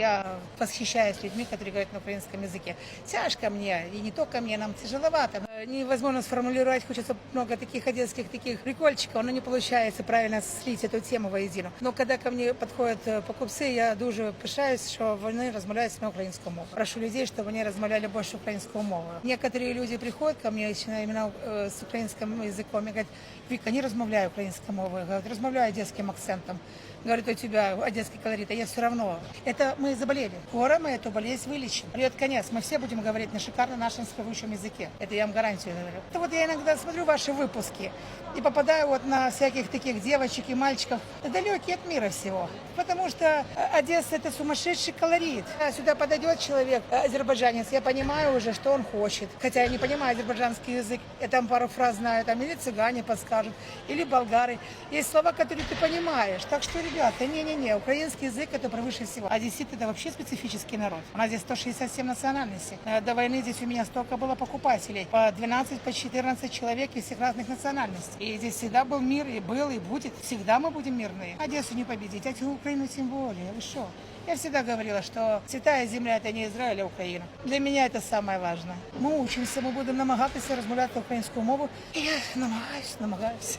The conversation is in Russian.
Я восхищаюсь людьми, которые говорят на украинском языке. Тяжко мне, и не только мне, нам тяжеловато. Э, Невозможно сформулировать, хочется много таких одесских таких прикольчиков, но не получается правильно слить эту тему воедино. Но когда ко мне подходят э, покупцы, я дуже пишаюсь, що вони розмовляють на українську мову. Прошу людей, щоб вони розмовляли більше українською мовою. Некоторые люди приходят ко мне еще именно э, с украинским языком и говорят, Вика, не размовляю украинской мовой, говорят, размовляю одесским акцентом. Говорит, у тебя одесский колорит, а я все равно. Это мы заболели. Скоро мы эту болезнь вылечим. Придет конец, мы все будем говорить на шикарно нашем скрывающем языке. Это я вам гарантию говорю. Это вот я иногда смотрю ваши выпуски и попадаю вот на всяких таких девочек и мальчиков, далекие от мира всего. Потому что э, Одесса это сумасшедший колорит. А Сюда подойдет человек, э, азербайджанец, я понимаю уже, что он хочет. Хотя я не понимаю азербайджанский язык, я там пару фраз знаю, там или цыгане подскажут, или болгары. Есть слова, которые ты понимаешь. Так что, ребята, не-не-не, украинский язык это превыше всего. Одессит это вообще специфический народ. У нас здесь 167 национальностей. Э, До войны здесь у меня столько было покупателей. По 12, по 14 человек из всех разных национальностей. И здесь всегда был мир, и был, и будет. Всегда мы будем мирные. Одессу не победить, а Украину тем более. Вы что? Я всегда говорила, что святая земля это не Израиль, а Украина. Для меня это самое важное. Ми учимося, ми будемо намагатися розмовляти українською мовою. І я намагаюсь, намагаюсь.